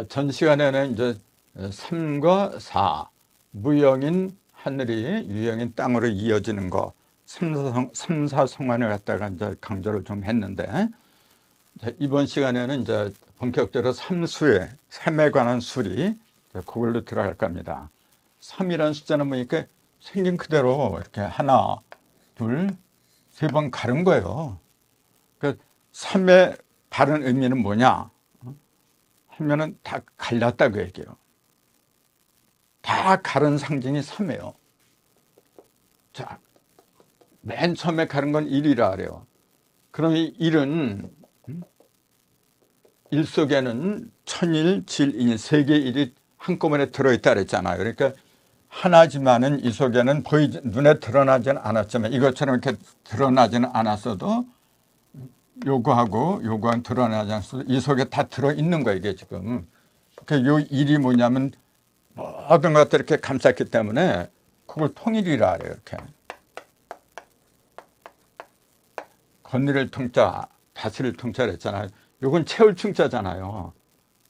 자, 전 시간에는 이제 3과 4, 무형인 하늘이 유형인 땅으로 이어지는 거, 3사, 3사 성환을 갖다가 이제 강조를 좀 했는데, 자, 이번 시간에는 이제 본격적으로 삼수의, 삶에 관한 수리, 그걸로 들어갈 겁니다. 3이라는 숫자는 뭐니까 생긴 그대로 이렇게 하나, 둘, 세 번 가른 거예요. 그 3의 다른 의미는 뭐냐? 하면은 다 갈랐다고 얘기해요. 다 가른 상징이 3이에요. 자, 맨 처음에 가른 건 1이라 그래요. 그럼 이 1은 1 속에는 천일, 질인, 세계 일이 한꺼번에 들어있다 그랬잖아요. 그러니까 하나지만은 이 속에는 보이 눈에 드러나지는 않았지만 이것처럼 이렇게 드러나지는 않았어도 요거하고 요거는 드러나지 않았어도 이 속에 다 들어있는 거예요 이게 지금 그요 일이 뭐냐면 모든 것들 이렇게 감쌌기 때문에 그걸 통일이라 그래요 이렇게 건드릴 통자 다스릴 통자를 했잖아요 요건 채울 충자잖아요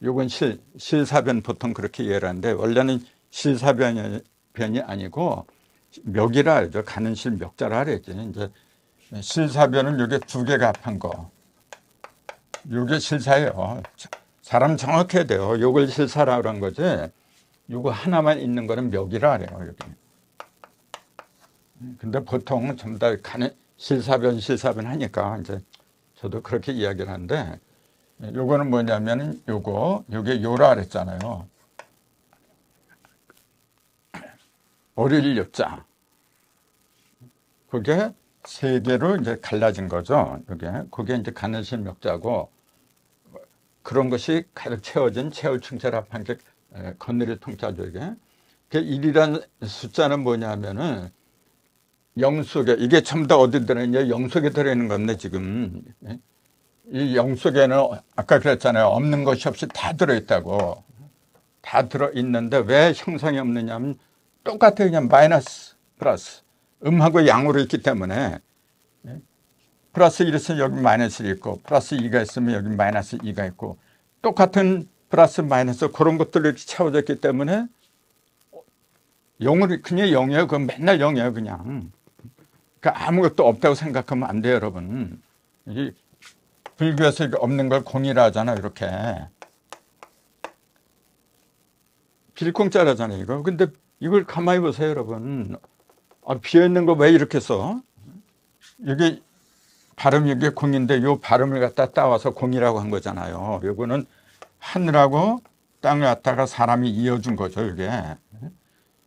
요건 실, 실사변 보통 그렇게 이해를 하는데 원래는 실사변이 변이 아니고 멱이라 하죠. 가는 실 멱자라 그랬지. 이제 실사변은 요게 두 개가 합한 거. 요게 실사예요. 사람 정확해야 돼요. 요걸 실사라 그런 거지. 요거 하나만 있는 거는 멱이라 그래요. 여기. 근데 보통 전부 다 가는 실사변 실사변 하니까 이제 저도 그렇게 이야기를 하는데 요거는 뭐냐면 요거 요게 요라 그랬잖아요. 어릴 엽자. 그게 세 개로 이제 갈라진 거죠. 그게 그게 이제 가늘신 멱자고 그런 것이 가득 채워진 채울 충철합한 게 건너리 통자죠 이게. 그 1이라는 숫자는 뭐냐면은 영 속에 이게 전부 다 어디 들어있냐 영 속에 들어있는 건데 지금 이 영 속에는 아까 그랬잖아요 없는 것이 없이 다 들어있다고 다 들어있는데 왜 형성이 없느냐면 똑같아요. 그냥 마이너스, 플러스. 음하고 양으로 있기 때문에 예? 플러스 1이 있으면 여기 마이너스 1이 있고 플러스 2가 있으면 여기 마이너스 2가 있고 똑같은 플러스 마이너스 그런 것들이 이렇게 채워졌기 때문에 0으로 그냥 0이에요. 그건 맨날 0이에요. 그냥. 그러니까 아무것도 없다고 생각하면 안 돼요. 여러분. 이 불교에서 없는 걸 공이라 하잖아요. 이렇게. 빌공짜라잖아요. 이거. 근데 이걸 가만히 보세요, 여러분. 아, 비어있는 거 왜 이렇게 써? 이게 발음이 이게 공인데 요 발음을 갖다 따와서 공이라고 한 거잖아요. 요거는 하늘하고 땅을 갖다가 사람이 이어준 거죠, 이게.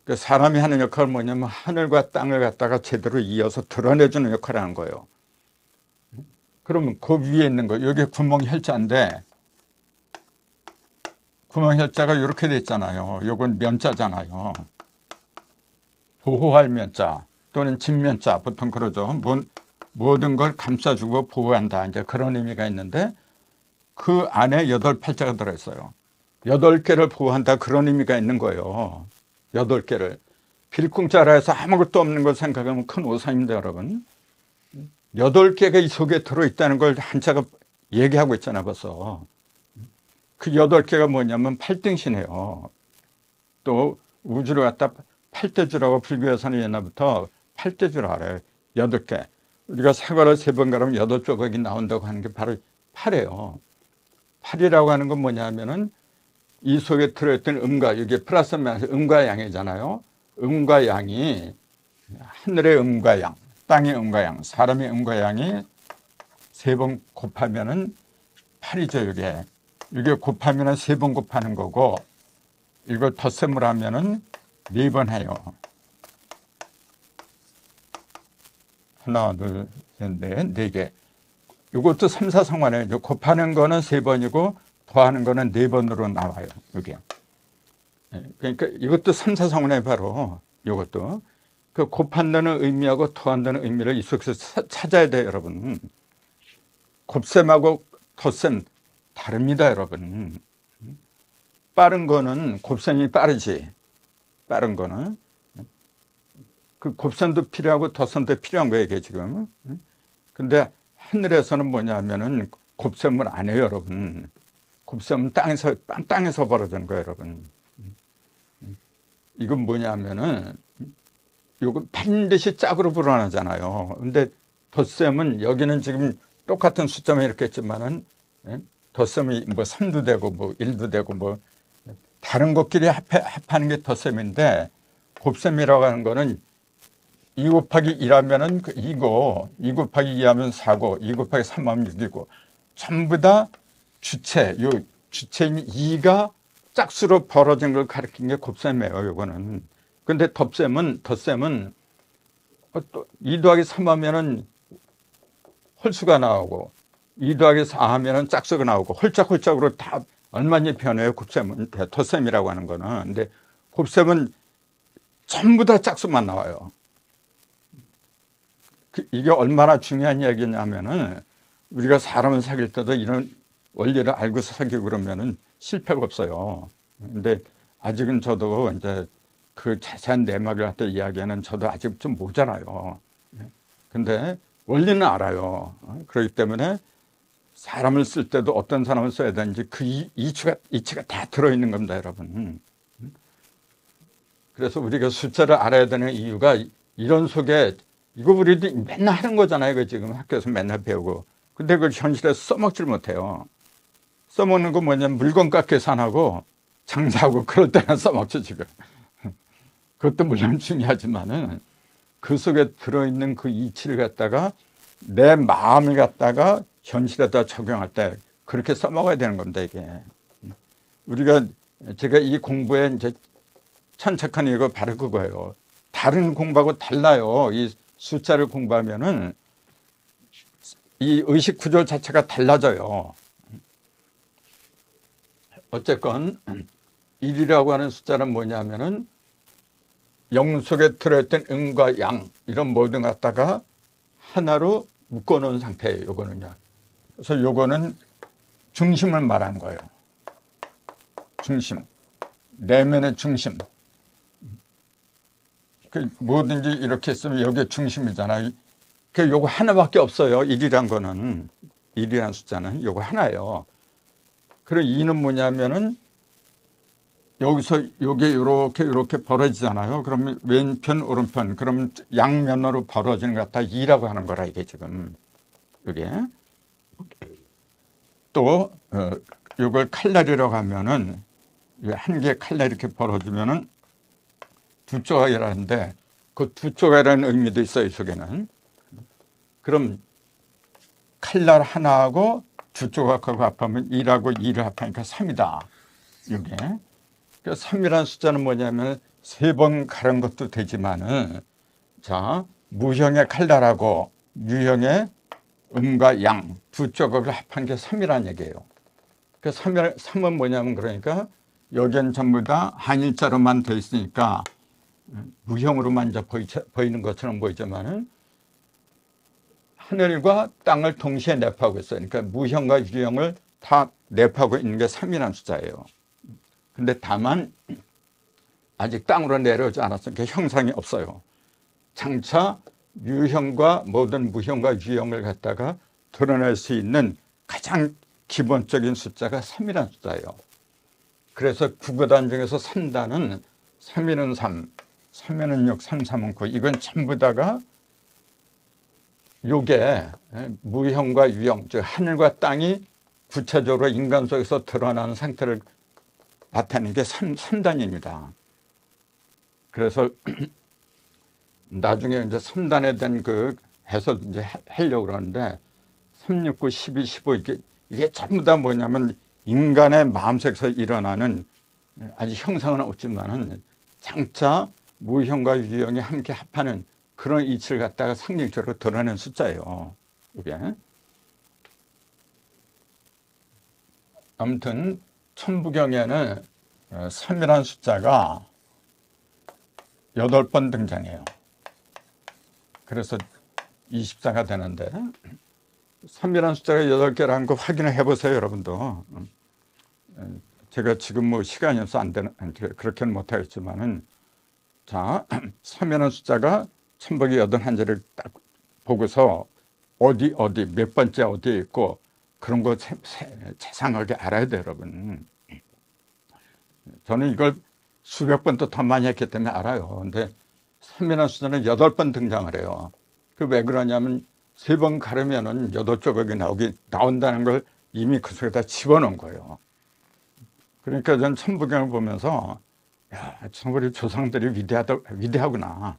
그 사람이 하는 역할은 뭐냐면 하늘과 땅을 갖다가 제대로 이어서 드러내주는 역할을 하는 거예요. 그러면 그 위에 있는 거, 여기 구멍 혈자인데 구멍 혈자가 이렇게 돼 있잖아요. 요건 면자잖아요. 보호할 면자 또는 진면자 보통 그러죠. 모든 걸 감싸주고 보호한다. 이제 그런 의미가 있는데 그 안에 여덟 팔자가 들어있어요. 여덟 개를 보호한다 그런 의미가 있는 거예요. 여덟 개를. 빌궁자라 해서 아무것도 없는 걸 생각하면 큰 오산입니다, 여러분. 여덟 개가 이 속에 들어있다는 걸 한자가 얘기하고 있잖아, 벌써. 그 여덟 개가 뭐냐면 팔등신이에요. 또 우주를 갖다 팔대주라고 불교에서는 옛날부터 팔대주라 알아요. 여덟 개. 우리가 사과를 세 번 가르면 여덟 조각이 나온다고 하는 게 바로 팔이에요. 팔이라고 하는 건 뭐냐면은 이 속에 들어있던 음과 이게 플러스 마이너스 음과 양이잖아요. 음과 양이 하늘의 음과 양, 땅의 음과 양, 사람의 음과 양이 세 번 곱하면은 팔이죠, 이게. 이게 곱하면은 세 번 곱하는 거고 이걸 덧셈을 하면은 네번 해요. 하나, 둘, 셋, 넷, 네 개. 이것도 3, 4 상관에 곱하는 거는 세 번이고 더하는 거는 네 번으로 나와요. 이게. 예, 그러니까 이것도 3, 4 상관에 바로 이것도 그 곱한다는 의미하고 더한다는 의미를 이 속에서 찾아야 돼요, 여러분. 곱셈하고 덧셈 다릅니다, 여러분. 빠른 거는 곱셈이 빠르지. 빠른 거는. 그 곱선도 필요하고 덧선도 필요한 거예요, 이게 지금. 근데 하늘에서는 뭐냐면은 곱셈을 안 해요, 여러분. 곱셈은 땅에서 땅- 땅에서 벌어지는 거예요, 여러분. 이건 뭐냐면은 요거 반드시 짝으로 불어나잖아요. 근데 덧셈은 여기는 지금 똑같은 숫자만 이렇게 했지만은 예? 덧셈이 뭐 3도 되고 뭐 1도 되고 뭐 다른 것끼리 합해, 합하는 게 덧셈인데 곱셈이라고 하는 거는 2 곱하기 1하면은 그 2고 2 곱하기 2하면 4고 2 곱하기 3하면 6이고 전부 다 주체 요 주체인 2가 짝수로 벌어진 걸 가리킨 게 곱셈이에요 요거는. 근데 덧셈은 덧셈은 어, 또2 더하기 3 하면은 홀수가 나오고 2 더하기 4 하면은 짝수가 나오고 홀짝홀짝으로 다 얼마나 변해요 곱셈은 덧셈이라고 하는 거는 근데 곱셈은 전부 다 짝수만 나와요 그- 이게 얼마나 중요한 얘기냐면은 우리가 사람을 사귈 때도 이런 원리를 알고서 사귀고 그러면은 실패가 없어요. 근데 아직은 저도 이제 그 자세한 내막을 갖다 이야기하는 저도 아직 좀 모자라요. 근데 원리는 알아요. 그렇기 때문에 사람을 쓸 때도 어떤 사람을 써야 되는지 그 이- 이치가, 이치가 다 들어있는 겁니다, 여러분. 그래서 우리가 숫자를 알아야 되는 이유가 이런 속에 이거 우리도 맨날 하는 거잖아요. 그 지금 학교에서 맨날 배우고. 근데 그걸 현실에서 써먹질 못해요. 써먹는 거 뭐냐면 물건값 계산하고 장사하고 그럴 때나 써먹죠, 지금. 그것도 물론 중요하지만은 그 속에 들어있는 그 이치를 갖다가 내 마음을 갖다가 현실에다 적용할 때 그렇게 써먹어야 되는 겁니다, 이게. 우리가 제가 이 공부에 이제 천착한 이유가 바로 그거예요. 다른 공부하고 달라요. 이 숫자를 공부하면은 이 의식 구조 자체가 달라져요. 어쨌건 1이라고 하는 숫자는 뭐냐면은 영 속에 들어있던 음과 양 이런 모든 갖다가 하나로 묶어놓은 상태예요. 요거는요. 그래서 요거는 중심을 말하는 거예요. 중심. 내면의 중심. 그 뭐든지 이렇게 쓰면 여기에 중심이잖아요. 그 요거 하나밖에 없어요. 1이란 거는 1이란 숫자는 요거 하나예요. 그리고 2는 뭐냐면은 여기서 요게 이렇게 이렇게 벌어지잖아요. 그러면 왼편 오른편 그러면 양면으로 벌어지는 것 같아 2라고 하는 거라 이게 지금 이게 또 어, 요걸 칼날이라고 하면은 한 개 칼날 이렇게 벌어지면은 두 조각이라는데 그 두 조각이라는 의미도 있어요, 이 속에는. 그럼 칼날 하나하고 두 조각하고 합하면 1하고 2를 합하니까 3이다. 이게. 그 3이라는 숫자는 뭐냐면 세 번 가른 것도 되지만은 자, 무형의 칼날하고 유형의 음과 양두 조각을 합한 게 3이라는 얘기예요. 그 3은, 3은 뭐냐면 그러니까 여기엔 전부 다 한일자로만 돼 있으니까 무형으로만 이제 보이, 보이는 것처럼 보이지만은 하늘과 땅을 동시에 내포하고 있어요. 그러니까 무형과 유형을 다 내포하고 있는 게 3이라는 숫자예요. 근데 다만 아직 땅으로 내려오지 않았으니까 형상이 없어요. 장차 유형과 모든 무형과 유형을 갖다가 드러낼 수 있는 가장 기본적인 숫자가 3이라는 숫자예요. 그래서 국어단 중에서 3단은 3위는 3, 3위는 6, 3, 3은 9 이건 전부 다가 요게 무형과 유형, 즉 하늘과 땅이 구체적으로 인간 속에서 드러나는 상태를 나타내는 게 3, 3단입니다. 그래서 나중에 이제 3단에 대한 그 해설 이제 하려고 그러는데 3, 6, 9, 12, 15 이게, 이게 전부 다 뭐냐면 인간의 마음속에서 일어나는 아직 형상은 없지만은 장차 무형과 유형이 함께 합하는 그런 이치를 갖다가 상징적으로 드러내는 숫자예요. 이게. 아무튼 천부경에는 3이라는 숫자가 8번 등장해요. 그래서 24가 되는데 3이라는 숫자가 8개라는 거 확인을 해보세요, 여러분도. 제가 지금 뭐 시간이 없어 안 되는, 그렇게는 못하겠지만은 자, 3이라는 숫자가 천복이 여든 한자를 딱 보고서 어디 어디 몇 번째 어디에 있고 그런 거 세상하게 알아야 돼요, 여러분. 저는 이걸 수백 번도 더 많이 했기 때문에 알아요. 근데 세미나 숫자는 여덟 번 등장을 해요. 그 왜 그러냐면 세 번 가르면은 여덟 조각이 나오기, 나온다는 걸 이미 그 속에다 집어넣은 거예요. 그러니까 전 천부경을 보면서 야, 참 우리 조상들이 위대하다, 위대하구나.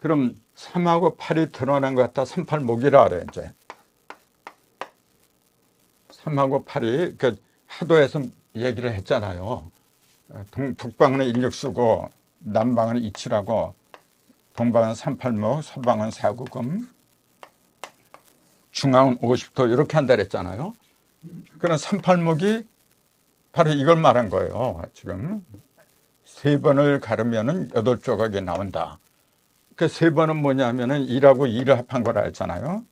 그럼 3하고 8이 드러난 것 같다. 38 목이라 그래, 이제. 3하고 8이, 그, 하도에서 얘기를 했잖아요. 동, 북방은 16수고, 남방은 27하고, 동방은 38목, 서방은 4구금, 중앙은 50도, 이렇게 한다 그랬잖아요. 그런 38목이 바로 이걸 말한 거예요, 지금. 세 번을 가르면은 여덟 조각이 나온다. 그 세 번은 뭐냐면은 일하고 일을 합한 거라 했잖아요.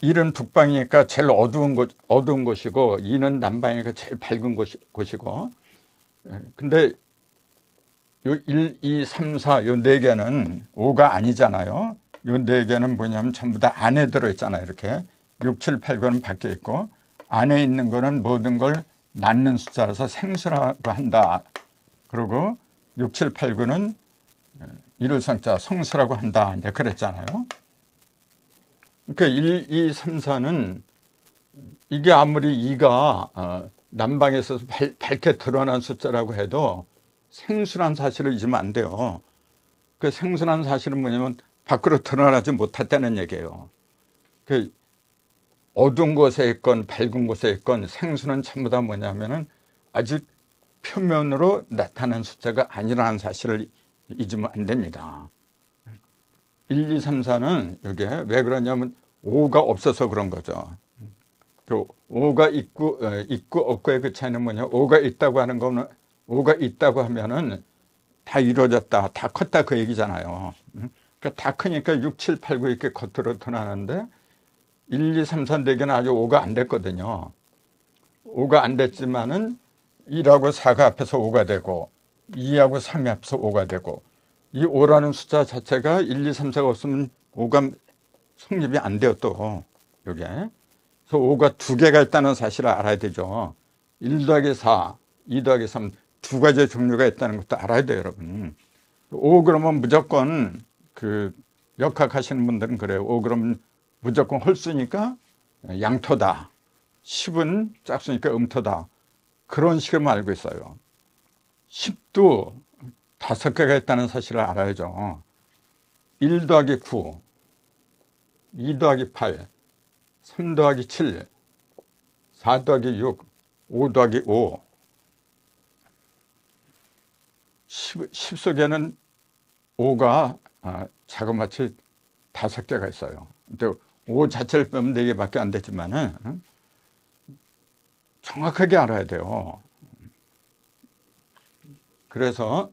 일은 북방이니까 제일 어두운 곳, 어두운 곳이고, 이는 남방이니까 제일 밝은 곳이, 곳이고. 근데 요 1, 2, 3, 4, 요 네 개는 5가 아니잖아요. 요 네 개는 뭐냐면 전부 다 안에 들어있잖아요. 이렇게. 6, 7, 8, 9는 밖에 있고, 안에 있는 거는 모든 걸 낳는 숫자라서 생수라고 한다. 그리고 6, 7, 8, 9는 이를 성자 성수라고 한다. 이제 그랬잖아요. 그러니까 1, 2, 3, 4는 이게 아무리 2가 어, 남방에서 밝, 게 드러난 숫자라고 해도 생수란 사실을 잊으면 안 돼요. 그 생수란 사실은 뭐냐면 밖으로 드러나지 못했다는 얘기예요. 그 어두운 곳에 있건 밝은 곳에 있건 생수는 전부 다 뭐냐면은 아직 표면으로 나타난 숫자가 아니라는 사실을 잊으면 안 됩니다. 1, 2, 3, 4는 여기에 왜 그러냐면 5가 없어서 그런 거죠. 그 5가 있고, 있고 없고의 그 차이는 뭐냐. 5가 있다고 하는 거는 5가 있다고 하면은 다 이루어졌다, 다 컸다 그 얘기잖아요. 그러니까 다 크니까 6, 7, 8, 9 이렇게 겉으로 드러나는데 1, 2, 3, 4, 4개는 아직 5가 안 됐거든요. 5가 안 됐지만은 1하고 4가 앞에서 5가 되고 2하고 3이 앞에서 5가 되고 이 5라는 숫자 자체가 1, 2, 3, 4가 없으면 5가 성립이 안 돼요 또 요게 그래서 5가 두 개가 있다는 사실을 알아야 되죠 1 더하기 4, 2 더하기 3 두 가지의 종류가 있다는 것도 알아야 돼요 여러분. 5 그러면 무조건 그 역학 하시는 분들은 그래요. 5 그러면 무조건 홀수니까 양토다. 10은 짝수니까 음토다. 그런 식으로 알고 있어요. 10도 다섯 개가 있다는 사실을 알아야죠. 1 더하기 9, 2 더하기 8, 3 더하기 7, 4 더하기 6, 5 더하기 5. 10, 10 속에는 5가 아, 자그마치 다섯 개가 있어요. 근데 5 자체를 빼면 4개밖에 안 되지만은 정확하게 알아야 돼요. 그래서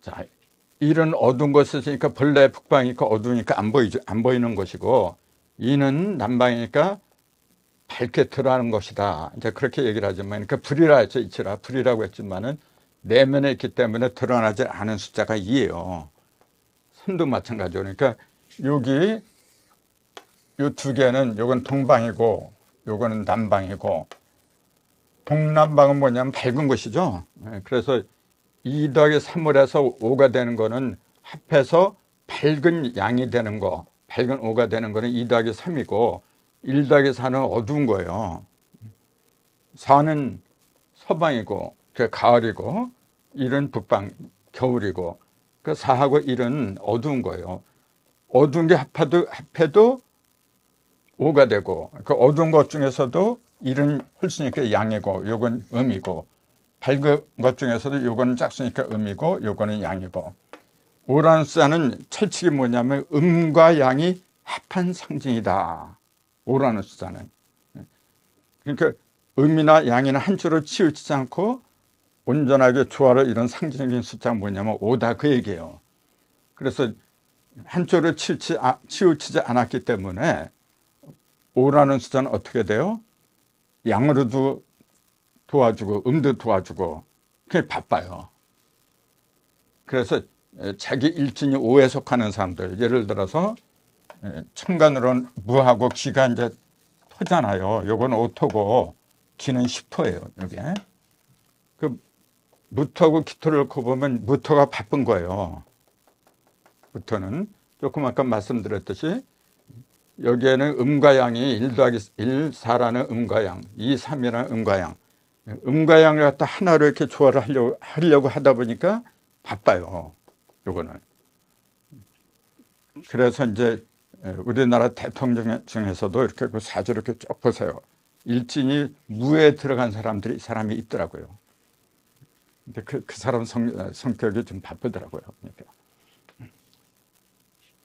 자, 일은 어두운 곳에 있으니까 벌레 북방이니까 어두우니까 안 보이죠. 안 보이는 것이고 이는 남방이니까 밝게 드러나는 것이다. 이제 그렇게 얘기를 하지만 그러니까 불이라 했죠. 이치라 불이라고 했지만은 내면에 있기 때문에 드러나지 않은 숫자가 2예요. 선도 마찬가지로 그러니까 여기 이 두 개는 요건 동방이고 요거는 남방이고 동남방은 뭐냐면 밝은 곳이죠. 네, 그래서 2 더하기 3을 해서 5가 되는 거는 합해서 밝은 양이 되는 거, 밝은 5가 되는 거는 2 더하기 3이고 1 더하기 4는 어두운 거예요. 4는 서방이고 그 가을이고 1은 북방 겨울이고 그 4하고 1은 어두운 거예요. 어두운 게 합해도, 합해도 5가 되고 그 어두운 것 중에서도 일은 홀수니까 양이고 요건 음이고 밝은 것 중에서도 요거는 짝수니까 음이고 요거는 양이고 오라는 숫자는 철칙이 뭐냐면 음과 양이 합한 상징이다. 오라는 숫자는. 그러니까 음이나 양이나 한 줄을 치우치지 않고 온전하게 조화를 이런 상징적인 숫자가 뭐냐면 오다 그 얘기예요. 그래서 한 줄을 치우치, 아, 치우치지 않았기 때문에 오라는 숫자는 어떻게 돼요? 양으로도 도와주고 음도 도와주고 그게 바빠요. 그래서 자기 일진이 5에 속하는 사람들 예를 들어서 예, 천간으로는 무하고 기가 이제 토잖아요. 요건 오토고 기는 10토예요. 이게. 그 무토하고 기토를 놓고 보면 무토가 바쁜 거예요. 무토는 조금 아까 말씀드렸듯이 여기에는 음과 양이 1 더하기 1, 4라는 음과 양, 2, 3이라는 음과 양. 음과 양을 갖다 하나로 이렇게 조화를 하려고, 하려고 하다 보니까 바빠요. 요거는. 그래서 이제 우리나라 대통령 중에서도 이렇게 그 사주 이렇게 쭉 보세요. 일진이 무에 들어간 사람들이 사람이 있더라고요. 근데 그, 그 사람 성, 성격이 좀 바쁘더라고요. 그러니까.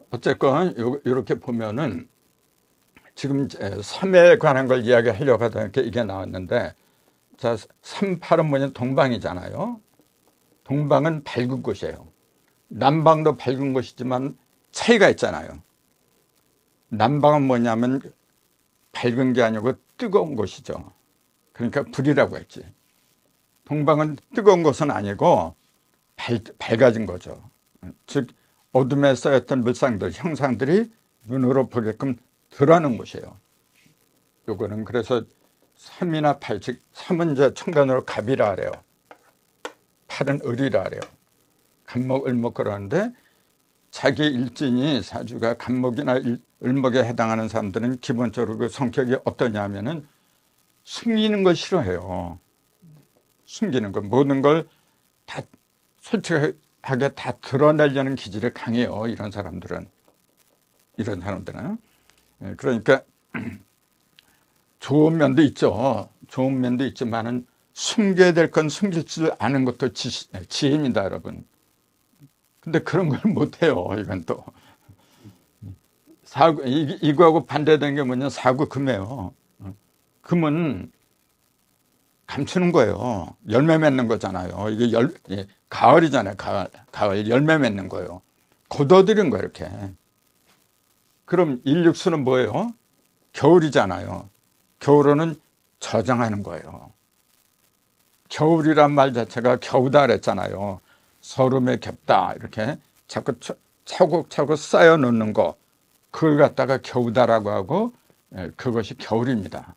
어쨌건 요, 이렇게 보면은 지금 섬에 관한 걸 이야기하려고 하다 보 이게 나왔는데 자, 38은 뭐냐 동방이잖아요. 동방은 밝은 곳이에요. 남방도 밝은 곳이지만 차이가 있잖아요. 남방은 뭐냐면 밝은 게 아니고 뜨거운 곳이죠. 그러니까 불이라고 했지. 동방은 뜨거운 곳은 아니고 밝, 밝아진 거죠. 즉 어둠에 쌓였던 물상들, 형상들이 눈으로 보게끔 드러나는 곳이에요. 요거는 그래서 3이나 8, 즉 3은 이제 천간으로 갑이라 그래요. 8은 을이라 그래요. 간목, 을목 그러는데 자기 일진이 사주가 간목이나 을목에 해당하는 사람들은 기본적으로 그 성격이 어떠냐 하면은 숨기는 걸 싫어해요. 숨기는 거. 모든 걸 다 솔직하게 다 드러내려는 기질이 강해요. 이런 사람들은. 이런 사람들은. 예, 그러니까 좋은 면도 있죠. 좋은 면도 있지만은 숨겨야 될 건 숨길 줄 아는 것도 지, 지혜입니다, 여러분. 근데 그런 걸 못해요, 이건 또. 사구, 이, 이거하고 반대되는 게 뭐냐, 사구 금이에요. 금은 감추는 거예요. 열매 맺는 거잖아요. 이게 열, 예, 가을이잖아요, 가을. 가을, 열매 맺는 거예요. 걷어들인 거예요, 이렇게. 그럼 일육수는 뭐예요? 겨울이잖아요. 겨울은 저장하는 거예요. 겨울이란 말 자체가 겨우다 그랬잖아요. 서름에 겹다 이렇게 자꾸 차곡차곡 쌓여 놓는 거 그걸 갖다가 겨우다라고 하고 예, 그것이 겨울입니다.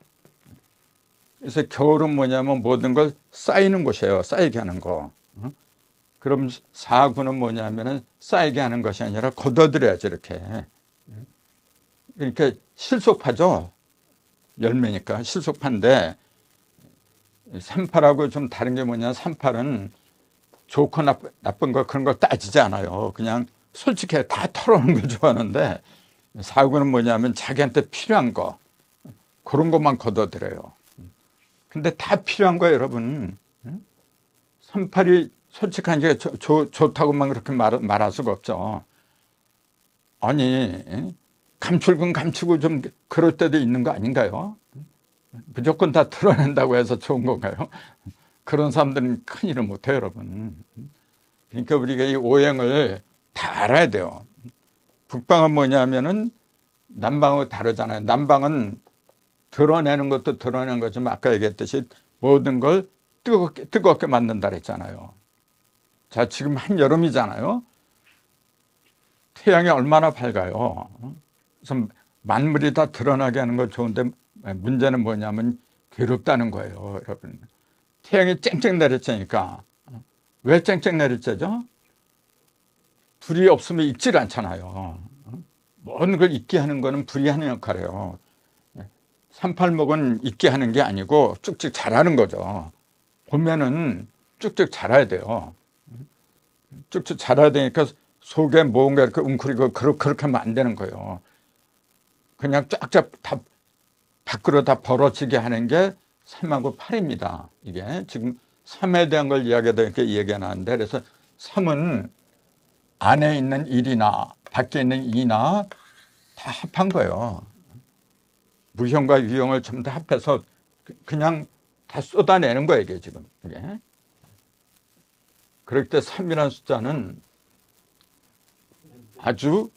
그래서 겨울은 뭐냐면 모든 걸 쌓이는 곳이에요. 쌓이게 하는 거. 그럼 사구는 뭐냐면은 쌓이게 하는 것이 아니라 걷어들여야지 이렇게. 그러니까 실속파죠. 열매니까 실속파인데 38하고 좀 다른 게 뭐냐 38은 좋고 나쁜, 나쁜 거 그런 걸 따지지 않아요. 그냥 솔직히 다 털어놓는 걸 좋아하는데 사구는 뭐냐면 자기한테 필요한 거 그런 것만 걷어들여요. 근데 다 필요한 거예요, 여러분. 38이 솔직한 게 좋, 좋, 좋다고만 그렇게 말, 말할 수가 없죠. 아니, 감출건 감추고 좀 그럴 때도 있는 거 아닌가요? 무조건 다 드러낸다고 해서 좋은 건가요? 그런 사람들은 큰일을 못해요, 여러분. 그러니까 우리가 이 오행을 다 알아야 돼요. 북방은 뭐냐면은 남방하고 다르잖아요. 남방은 드러내는 것도 드러내는 거지만 아까 얘기했듯이 모든 걸 뜨겁게, 뜨겁게 만든다 그랬잖아요. 자, 지금 한여름이잖아요. 태양이 얼마나 밝아요. 그래서 만물이 다 드러나게 하는 건 좋은데 문제는 뭐냐면 괴롭다는 거예요, 여러분. 태양이 쨍쨍 내리쬐니까 왜 쨍쨍 내리쬐죠? 불이 없으면 익질 않잖아요. 모든 걸 익게 하는 거는 불이 하는 역할이에요. 삼팔목은 익게 하는 게 아니고 쭉쭉 자라는 거죠. 보면은 쭉쭉 자라야 돼요. 쭉쭉 자라야 되니까 속에 뭔가 이렇게 웅크리고 그렇게 하면 안 되는 거예요. 그냥 쫙쫙 다 밖으로 다 벌어지게 하는 게 3하고 8입니다. 이게 지금 3에 대한 걸 이야기하다 이렇게 얘기가 나는데 그래서 3은 안에 있는 1이나 밖에 있는 2나 다 합한 거예요. 무형과 유형을 전부 다 합해서 그냥 다 쏟아내는 거예요, 이게 지금. 이게. 그럴 때 3이라는 숫자는 아주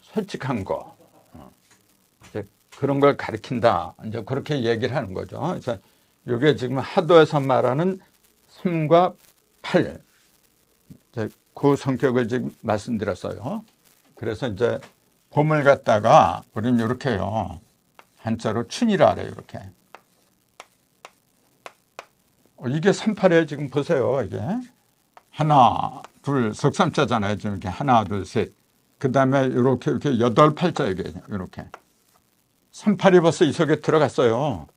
솔직한 거, 그런 걸 가리킨다. 이제 그렇게 얘기를 하는 거죠. 그래서 이게 지금 하도에서 말하는 3과 8. 이제 그 성격을 지금 말씀드렸어요. 그래서 이제 봄을 갖다가 우리는 이렇게 해요. 한자로 춘이라 그래요. 이렇게. 어, 이게 38에 지금 보세요. 이게 하나, 둘, 석삼자잖아요. 지금 이렇게 하나, 둘, 셋. 그 다음에 이렇게 이렇게 여덟 팔자 이게 이렇게. 38이 벌써 이 속에 들어갔어요.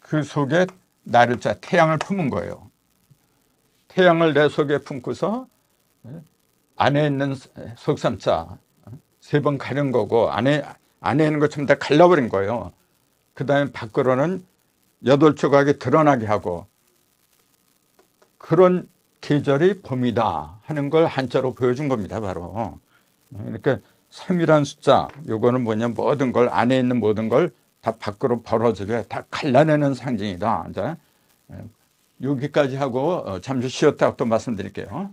그 속에 나를 자 태양을 품은 거예요. 태양을 내 속에 품고서 안에 있는 석삼자 세 번 가른 거고 안에 안에 있는 것 전부 다 갈라버린 거예요. 그 다음에 밖으로는 여덟 조각이 드러나게 하고 그런 계절이 봄이다 하는 걸 한자로 보여준 겁니다. 바로 그러니까 3이란 숫자 요거는 뭐냐 모든 걸 안에 있는 모든 걸 다 밖으로 벌어지게 다 갈라내는 상징이다. 이제 여기까지 하고 어, 잠시 쉬었다가 또 말씀드릴게요.